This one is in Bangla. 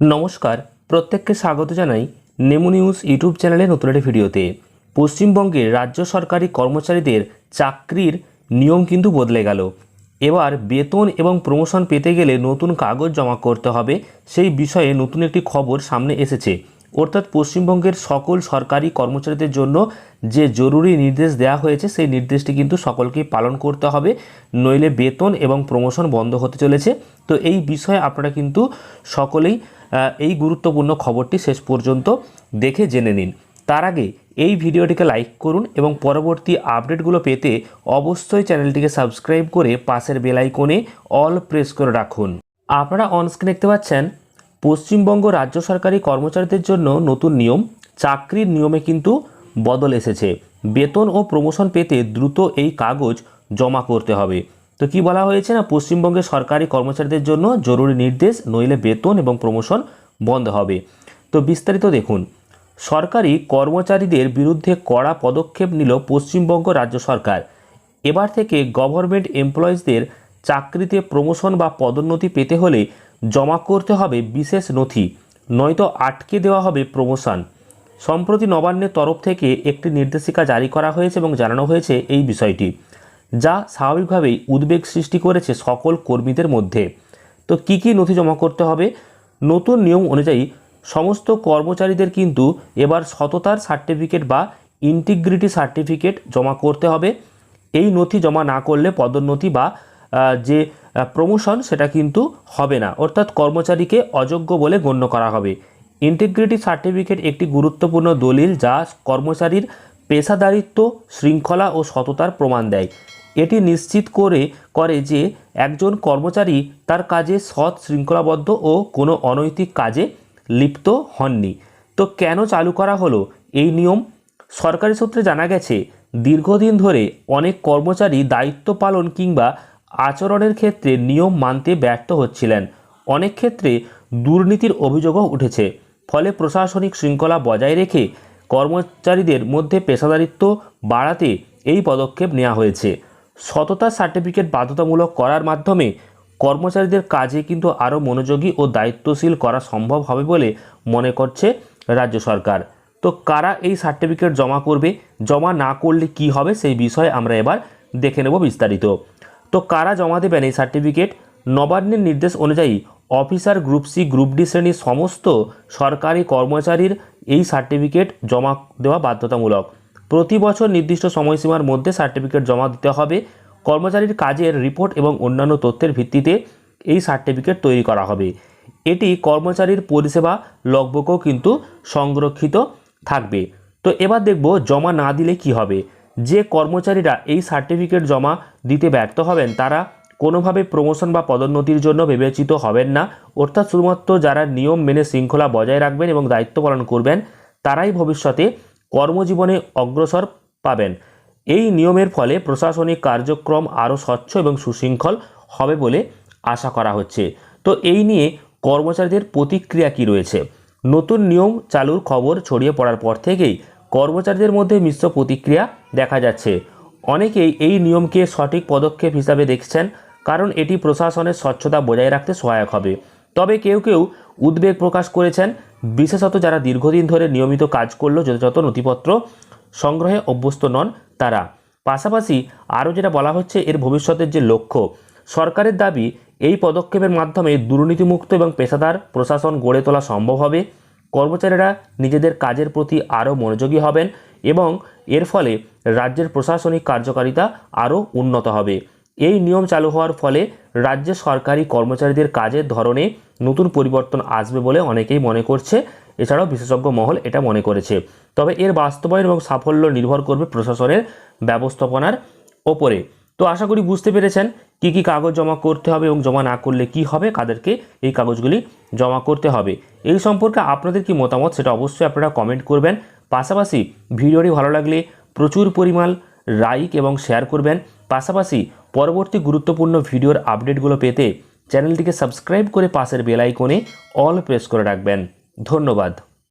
নমস্কার, প্রত্যেককে স্বাগত জানাই নেমু নিউজ ইউটিউব চ্যানেলে নতুন একটি ভিডিওতে। পশ্চিমবঙ্গের রাজ্য সরকারি কর্মচারীদের চাকরির নিয়ম কিন্তু বদলে গেল। এবার বেতন এবং প্রমোশন পেতে গেলে নতুন কাগজ জমা করতে হবে, সেই বিষয়ে নতুন একটি খবর সামনে এসেছে। অর্থাৎ পশ্চিমবঙ্গের সকল সরকারি কর্মচারীদের জন্য যে জরুরি নির্দেশ দেওয়া হয়েছে, সেই নির্দেশটি কিন্তু সকলকেই পালন করতে হবে। নইলে বেতন এবং প্রমোশন বন্ধ হতে চলেছে। তো এই বিষয়ে আপনারা কিন্তু সকলেই এই গুরুত্বপূর্ণ খবরটি শেষ পর্যন্ত দেখে জেনে নিন। তার আগে এই ভিডিওটিকে লাইক করুন এবং পরবর্তী আপডেটগুলো পেতে অবশ্যই চ্যানেলটিকে সাবস্ক্রাইব করে পাশের বেল আইকনে অল প্রেস করে রাখুন। আপনারা অনস্ক্রিন দেখতে পাচ্ছেন, পশ্চিমবঙ্গ রাজ্য সরকারি কর্মচারীদের জন্য নতুন নিয়ম, চাকরির নিয়মে কিন্তু বদল এসেছে। বেতন ও প্রমোশন পেতে দ্রুত এই কাগজ জমা করতে হবে। তো কি বলা হয়েছে না, পশ্চিমবঙ্গের সরকারি কর্মচারীদের জন্য জরুরি নির্দেশ, নইলে বেতন এবং প্রমোশন বন্ধ হবে। তো বিস্তারিত দেখুন, সরকারি কর্মচারীদের বিরুদ্ধে কড়া পদক্ষেপ নিল পশ্চিমবঙ্গ রাজ্য সরকার। এবার থেকে গভর্নমেন্ট এমপ্লয়িজদের চাকরিতে প্রমোশন বা পদোন্নতি পেতে হলে জমা করতে হবে বিশেষ নথি, নয়তো আটকে দেওয়া হবে প্রমোশন। সম্প্রতি নবান্নের তরফ থেকে একটি নির্দেশিকা জারি করা হয়েছে এবং জানানো হয়েছে এই বিষয়টি। যা স্বাভাবিকভাবেই উদ্বেগ সৃষ্টি করেছে সকল কর্মীদের মধ্যে। তো কি কি নথি জমা করতে হবে? নতুন নিয়ম অনুযায়ী সমস্ত কর্মচারীদের কিন্তু এবার সততার সার্টিফিকেট বা ইন্টিগ্রিটি সার্টিফিকেট জমা করতে হবে। এই নথি জমা না করলে পদোন্নতি বা যে প্রমোশন সেটা কিন্তু হবে না। অর্থাৎ কর্মচারীকে অযোগ্য বলে গণ্য করা হবে। ইন্টিগ্রিটি সার্টিফিকেট একটি গুরুত্বপূর্ণ দলিল যা কর্মচারীর পেশাদারিত্ব, শৃঙ্খলা ও সততার প্রমাণ দেয়। এটি নিশ্চিত করে করে যে একজন কর্মচারী তার কাজে সৎ শৃঙ্খলাবদ্ধ ও কোনো অনৈতিক কাজে লিপ্ত হননি। তো কেন চালু করা হলো? এই নিয়ম সরকারি সূত্রে জানা গেছে, দীর্ঘদিন ধরে অনেক কর্মচারী দায়িত্ব পালন কিংবা আচরণের ক্ষেত্রে নিয়ম মানতে ব্যর্থ হচ্ছিলেন। অনেক ক্ষেত্রে দুর্নীতির অভিযোগও উঠেছে। ফলে প্রশাসনিক শৃঙ্খলা বজায় রেখে কর্মচারীদের মধ্যে পেশাদারিত্ব বাড়াতে এই পদক্ষেপ নেওয়া হয়েছে। সততা সার্টিফিকেট বাধ্যতামূলক করার মাধ্যমে কর্মচারীদের কাজে কিন্তু আরও মনোযোগী ও দায়িত্বশীল করা সম্ভব হবে বলে মনে করছে রাজ্য সরকার। তো কারা এই সার্টিফিকেট জমা করবে, জমা না করলে কি হবে সেই বিষয়ে আমরা এবার দেখে নেব বিস্তারিত। তো কারা জমা দেবেন এই সার্টিফিকেট? নবান্নের নির্দেশ অনুযায়ী officer group C, group D শ্রেণির সমস্ত সরকারি কর্মচারীর এই সার্টিফিকেট জমা দেওয়া বাধ্যতামূলক। প্রতি বছর নির্দিষ্ট সময়সীমার মধ্যে সার্টিফিকেট জমা দিতে হবে। কর্মচারীর কাজের রিপোর্ট এবং অন্যান্য তথ্যের ভিত্তিতে এই সার্টিফিকেট তৈরি করা হবে। এটি কর্মচারীর পরিষেবা লগবুকও কিন্তু সংরক্ষিত থাকবে। তো এবার দেখব জমা না দিলে কি হবে। যে কর্মচারীরা এই সার্টিফিকেট জমা দিতে ব্যর্থ হবেন, তারা কোনোভাবে প্রমোশন বা পদোন্নতির জন্য বিবেচিত হবেন না। অর্থাৎ শুধুমাত্র যারা নিয়ম মেনে শৃঙ্খলা বজায় রাখবেন এবং দায়িত্ব পালন করবেন, তারাই ভবিষ্যতে কর্মজীবনে অগ্রসর পাবেন। এই নিয়মের ফলে প্রশাসনিক কার্যক্রম আরও স্বচ্ছ এবং সুশৃঙ্খল হবে বলে আশা করা হচ্ছে। তো এই নিয়ে কর্মচারীদের প্রতিক্রিয়া কি রয়েছে? নতুন নিয়ম চালুর খবর ছড়িয়ে পড়ার পর থেকেই কর্মচারীদের মধ্যে মিশ্র প্রতিক্রিয়া দেখা যাচ্ছে। অনেকেই এই নিয়মকে সঠিক পদক্ষেপ হিসাবে দেখছেন, কারণ এটি প্রশাসনের স্বচ্ছতা বজায় রাখতে সহায়ক হবে। তবে কেউ কেউ উদ্বেগ প্রকাশ করেছেন বিশেষত যারা দীর্ঘদিন ধরে নিয়মিত কাজ করলেও যথাযথ নথিপত্র সংগ্রহে অভ্যস্ত নন তারা। পাশাপাশি আরও যেটা বলা হচ্ছে, এর ভবিষ্যতের যে লক্ষ্য, সরকারের দাবি, এই পদক্ষেপের মাধ্যমে দুর্নীতিমুক্ত এবং পেশাদার প্রশাসন গড়ে তোলা সম্ভব হবে। কর্মচারীরা নিজেদের কাজের প্রতি আরও মনোযোগী হবেন এবং এর ফলে রাজ্যের প্রশাসনিক কার্যকারিতা আরও উন্নত হবে। এই নিয়ম চালু হওয়ার ফলে রাজ্যে সরকারি কর্মচারীদের কাজের ধরনে নতুন পরিবর্তন আসবে বলে অনেকেই মনে করছে। এছাড়াও বিশেষজ্ঞ মহল এটা মনে করেছে। তবে এর বাস্তবায়ন এবং সাফল্য নির্ভর করবে প্রশাসনের ব্যবস্থাপনার ওপরে। তো আশা করি বুঝতে পেরেছেন কি কি কাগজ জমা করতে হবে এবং জমা না করলে কি হবে, কাদেরকে এই কাগজগুলি জমা করতে হবে। এই সম্পর্কে আপনাদের কি মতামত সেটা অবশ্যই আপনারা কমেন্ট করবেন। পাশাপাশি ভিডিওটি ভালো লাগলে প্রচুর পরিমাণ লাইক এবং শেয়ার করবেন। পাশাপাশি পরবর্তী গুরুত্বপূর্ণ ভিডিওর আপডেটগুলো পেতে চ্যানেলটিকে সাবস্ক্রাইব করে পাশের বেল আইকনে অল প্রেস করে রাখবেন। ধন্যবাদ।